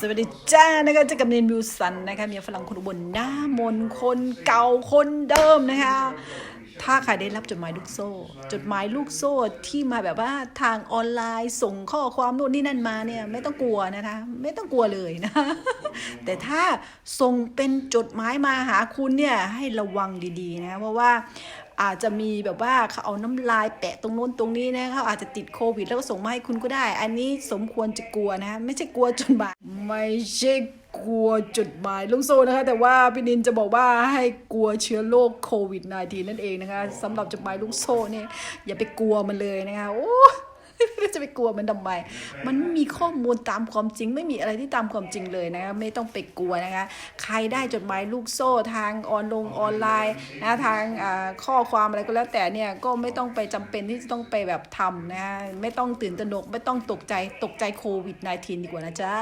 สวัสดีจ้านะคะเจะกับเนนวิวสันนะคะเมียฝรั่งคนอุบนหน้ามนคนเก่าคนเดิมนะคะ ถ้าใครได้รับจดหมายลูกโซ่ จดหมายลูกโซ่ที่มาแบบว่าทางออนไลน์ส่งข้อความโน่นนี่นั่นมาเนี่ยไม่ต้องกลัวนะคะ ไม่ต้องกลัวเลยนะ แต่ถ้าส่งเป็นจดหมายมาหาคุณเนี่ยให้ระวังดีๆนะเพราะว่า อาจจะมีแบบว่าเขาเอาน้ำลายแปะตรงโน้นตรงนี้นะเขาอาจจะติดโควิด แล้วก็ส่งมาให้คุณก็ได้ อันนี้สมควรจะกลัวนะไม่ใช่กลัวจดหมายไม่ใช่กลัวจดหมายลุงโซนะคะ แต่ว่าพี่นินจะบอกว่าให้กลัวเชื้อโรคโควิด -19 นั่นเองนะคะสำหรับจดหมายลุงโซเนี่ยอย่าไปกลัวมันเลยนะคะโอ้ จะไปกลัวมันทำไม มันไม่มีข้อมูลตามความจริง ไม่มีอะไรที่ตามความจริงเลยนะคะไม่ต้องไปกลัวนะคะ ใครได้จดหมายลูกโซ่ทางออนลงออนไลน์นะทางข้อความอะไรก็แล้วแต่เนี่ยก็ไม่ต้องไปจำเป็นที่จะต้องไปแบบทำนะไม่ต้องตื่นตระหนกไม่ต้องตกใจตกใจโควิด -19 ดีกว่านะจ๊ะ